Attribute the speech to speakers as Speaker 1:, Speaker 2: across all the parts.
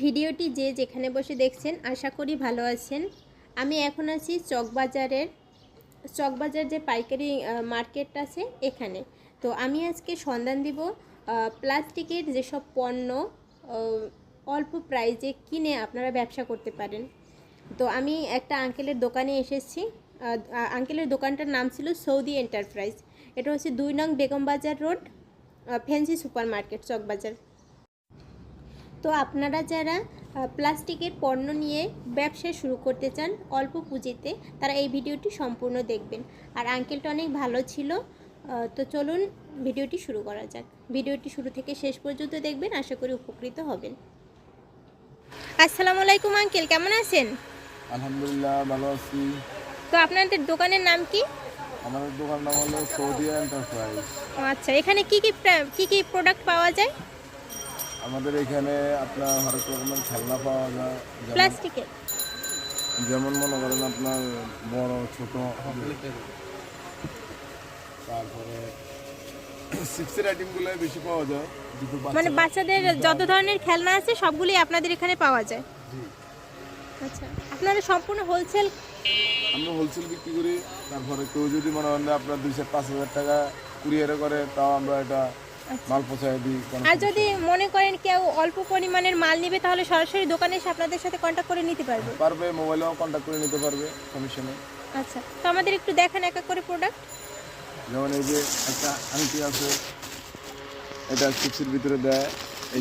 Speaker 1: ভিডিওটি যে যেখানে বসে দেখছেন আশা করি ভালো আছেন। আমি এখন আছি চকবাজারের চকবাজার যে পাইকারি আহ, মার্কেট আছে এখানে। তো আমি আজকে সন্ধান দিব প্লাস্টিকের যেসব পণ্য অল্প প্রাইজে কিনে আপনারা ব্যবসা করতে পারেন। তো আমি একটা আঙ্কেলের দোকানে এসেছি আঙ্কেলের দোকানটার নাম ছিল সৌদি এন্টারপ্রাইজ। এটা হচ্ছে দুই নং Begum Bazar road fancy super market Chawkbazar. তো আপনারা যারা প্লাস্টিকের পণ্য নিয়ে ব্যবসা শুরু করতে চান অল্প পুঁজিতে তারা এই ভিডিওটি সম্পূর্ণ দেখবেন। আর আঙ্কেলটা অনেক ভালো ছিল তো চলুন ভিডিওটি শুরু করা যাক। ভিডিওটি শুরু থেকে শেষ পর্যন্ত দেখবেন আশা করি উপকৃত হবেন। আসসালামু আলাইকুম আঙ্কেল কেমন আছেন?
Speaker 2: আলহামদুলিল্লাহ ভালো আছি।
Speaker 1: তো আপনাদের দোকানের নাম কি?
Speaker 2: আমাদের দোকান নাম হলো সৌদি এন্টারপ্রাইজ।
Speaker 1: আচ্ছা এখানে কি কি কি কি প্রোডাক্ট পাওয়া যায়?
Speaker 2: আমাদের এখানে আপনার হরেক রকমের খেলনা পাওয়া যায়। যেমন-
Speaker 1: প্লাস্টিকের।
Speaker 2: যেমন মনে করেন আপনার বড় ছোট। তারপরে সিক্সের আইটেমগুলো বেশি পাওয়া যায়।
Speaker 1: মানে বাচ্চাদের যত ধরনের খেলনা আছে সবগুলি আপনাদের এখানে পাওয়া যায়। আচ্ছা আপনারা সম্পূর্ণ হোলসেল
Speaker 2: আমরা হোলসেল বিক্রি করি। তারপরে কেউ যদি মনে করেন আপনার দুই চার পাঁচ হাজার টাকা কুরিয়ারে করে তাও আমরা এটা মাল পৌঁছায় দিই
Speaker 1: আর যদি মনে করেন কেউ অল্প পরিমাণের মাল নেবে তাহলে সরাসরি দোকানে এসে আপনাদের সাথে কন্ট্যাক্ট করে নিতে পারবে?
Speaker 2: পারবে মোবাইলেও কন্ট্যাক্ট করে নিতে পারবে নেই
Speaker 1: আচ্ছা তো আমাদের একটু দেখান এক এক করে প্রোডাক্ট
Speaker 2: যেমন এই যে একটা আংটি আছে এটা সিক্সের ভিতরে দেয়।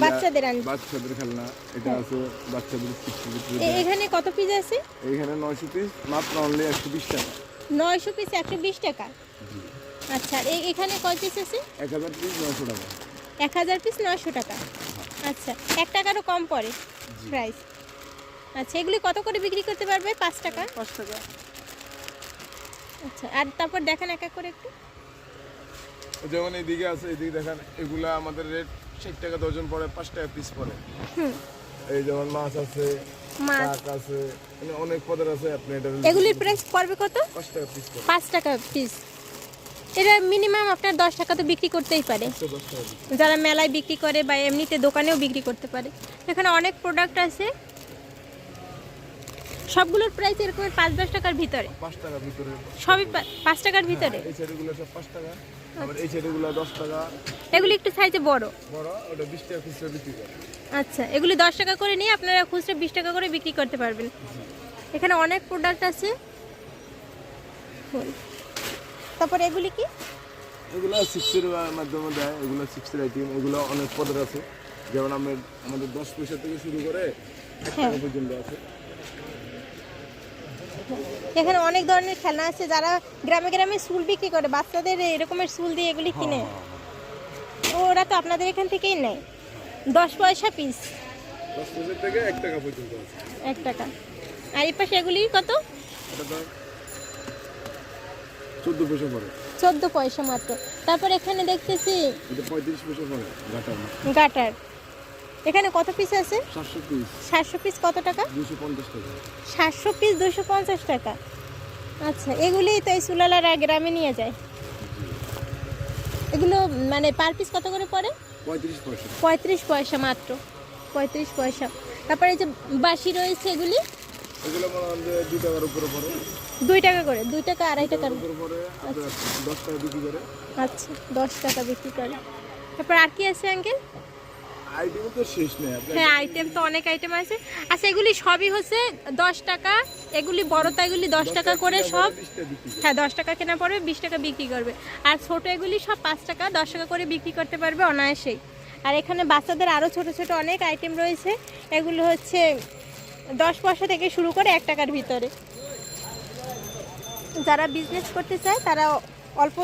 Speaker 1: বাচ্চাদের আংটি।
Speaker 2: বাচ্চাদের খেলনা এটা আছে বাচ্চাদের সিক্সের ভিতরে
Speaker 1: এখানে কত পিস আছে?
Speaker 2: এইখানে নয়শো পিস মাত্র অনলি একশো বিশ টাকা।
Speaker 1: নয়শো পিস একশো বিশ টাকা। আচ্ছা এখানে কত পিস আছে?
Speaker 2: এক হাজার পিস নয়শো টাকা।
Speaker 1: এক হাজার পিস নয়শো টাকা। আচ্ছা এক টাকারও কম পড়ে প্রাইস আচ্ছা এগুলি কত করে বিক্রি করতে পারবে? পাঁচ টাকা?
Speaker 2: পাঁচ টাকা।
Speaker 1: আচ্ছা আর তারপর দেখেন এক এক করে একটু।
Speaker 2: যেমন এইদিকে আছে এইদিকে দেখেন এগুলা আমাদের রেট ষাট টাকা ডজন পড়ে পাঁচ টাকা পিস পড়ে। এই যেমন মাছ আছে
Speaker 1: মাছ।
Speaker 2: শাক আছে মানে অনেক পদের আছে আপনি এটা
Speaker 1: এগুলির প্রাইস পড়বে কত?
Speaker 2: পাঁচ টাকা পিস
Speaker 1: পাঁচ টাকা পিস এটা মিনিমাম আপনার দশ টাকা তো বিক্রি করতেই পারে। যারা মেলায় বিক্রি করে বা এমনিতে দোকানেও বিক্রি করতে পারে। এখানে অনেক প্রোডাক্ট আছে। সবগুলোর প্রাইস এরকম পাঁচ দশ টাকার ভিতরে। সবই পাঁচ টাকার ভিতরে।
Speaker 2: টাকা।
Speaker 1: এগুলি একটু সাইজে বড়। আচ্ছা এগুলি দশ টাকা করে নিয়ে আপনারা খুচরা বিশ টাকা করে বিক্রি করতে পারবেন। এখানে অনেক প্রোডাক্ট আছে। তারপর এগুলি কি?
Speaker 2: এগুলো সিক্সের মাধ্যমে দেয় এগুলো সিক্সের আইটেম এগুলো অনেক পদের আছে। যেমন আমাদের আমাদের দশ পয়সা থেকে শুরু করে
Speaker 1: হ্যাঁ।
Speaker 2: টাকা পর্যন্ত আছে।
Speaker 1: এখানে অনেক ধরনের খেলনা আছে যারা গ্রামে গ্রামে সুল বিক্রি করে বাচ্চাদের এরকমের সুল দিয়ে এগুলি কিনে। ওরা তো আপনাদের এখান থেকেই নেয়। দশ পয়সা পিস
Speaker 2: দশ পয়সা থেকে এক টাকা পর্যন্ত
Speaker 1: এক টাকা। আর এই পাশে এগুলি কত?
Speaker 2: এটা তো চোদ্দ পয়সা পড়ে
Speaker 1: চোদ্দ পয়সা মাত্র। তারপর এখানে দেখতেছি
Speaker 2: এটা পঁয়ত্রিশ পয়সা পড়ে গাটার
Speaker 1: গাটার। এখানে কত পিস আছে?
Speaker 2: সাতশো পিস
Speaker 1: সাতশো পিস কত টাকা?
Speaker 2: দুশো পঞ্চাশ টাকা।
Speaker 1: সাতশো পিস দুশো পঞ্চাশ টাকা। আচ্ছা এগুলি তো এই সুলালারা গ্রামে নিয়ে যায়। এগুলো মানে পার পিস কত করে পড়ে?
Speaker 2: পঁয়ত্রিশ পয়সা।
Speaker 1: পঁয়ত্রিশ পয়সা মাত্র। পঁয়ত্রিশ পয়সা। তারপরে এই যে বাসি রয়েছে এগুলি?
Speaker 2: এগুলো দুই টাকার উপরে পড়ে।
Speaker 1: দুই টাকা করে দুই টাকা আড়াই টাকার।
Speaker 2: উপরে পড়ে দশ টাকা বিক্রি করে।
Speaker 1: আচ্ছা দশ টাকা বিক্রি করে। তারপর আর কি আছে আঙ্কেল?
Speaker 2: আইটেম তো শেষ নেই
Speaker 1: হ্যাঁ আইটেম তো অনেক আইটেম আছে। আচ্ছা এগুলি সবই হচ্ছে দশ টাকা এগুলি বড়টা এগুলি দশ টাকা করে সব। হ্যাঁ দশ টাকা কেনা পড়বে বিশ টাকা বিক্রি করবে। আর ছোট এগুলি সব পাঁচ টাকা দশ টাকা করে বিক্রি করতে পারবে অনায়াসেই। আর এখানে বাচ্চাদের আরও ছোট ছোট অনেক আইটেম রয়েছে। এগুলো হচ্ছে দশ পয়সা থেকে শুরু করে এক টাকার ভিতরে। যারা বিজনেস করতে চায় তারা অল্প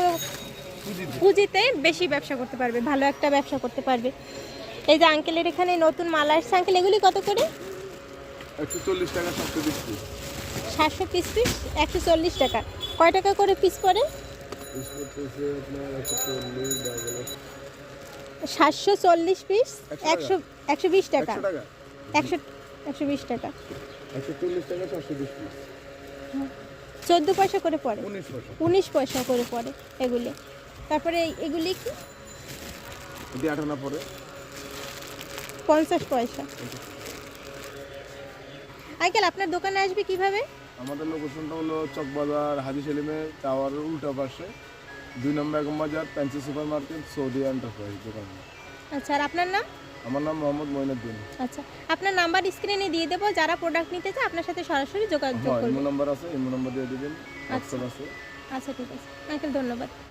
Speaker 1: পুঁজিতে বেশি ব্যবসা করতে পারবে ভালো একটা ব্যবসা করতে পারবে। এই যে আঙ্কেলের এখানে নতুন মাল আসছে। আঙ্কেল এগুলি কত করে?
Speaker 2: একশো চল্লিশ টাকা সাতশো পিস।
Speaker 1: সাতশো পিস পিস একশো চল্লিশ টাকা। কয় টাকা করে পিস পড়ে? সাতশো চল্লিশ পিস
Speaker 2: একশো
Speaker 1: একশো বিশ টাকা।
Speaker 2: একশো
Speaker 1: একশো বিশ টাকা।
Speaker 2: একশো চল্লিশ টাকা সাতশো বিশ
Speaker 1: চোদ্দ পয়সা করে পড়ে।
Speaker 2: উনিশ পয়সা।
Speaker 1: করে পড়ে এগুলি। তারপরে এই- এগুলি কি?
Speaker 2: আটানা পরে
Speaker 1: পঞ্চাশ পয়সা। আঙ্কেল আপনার দোকানে আসবে কীভাবে?
Speaker 2: আমাদের লোকেশনটা হলো চকবাজার হাজি সেলিমের টাওয়ারের উল্টা পাশে। দুই নম্বর বাজার fancy super market Saudi enterprise দোকান।
Speaker 1: আচ্ছা আর আপনার নাম?
Speaker 2: আমার নাম মোহাম্মদ মইনউদ্দিন
Speaker 1: আচ্ছা আপনার নাম্বার স্ক্রিনে দিয়ে দেবো যারা প্রোডাক্ট নিতে চায় আপনার সাথে সরাসরি যোগাযোগ
Speaker 2: হ্যাঁ
Speaker 1: করবে।
Speaker 2: ইমো নাম্বার আছে ইমো নাম্বার দিয়ে দিবেন হোয়াটসঅ্যাপ আছে।
Speaker 1: আচ্ছা ঠিক আছে। আঙ্কেল ধন্যবাদ।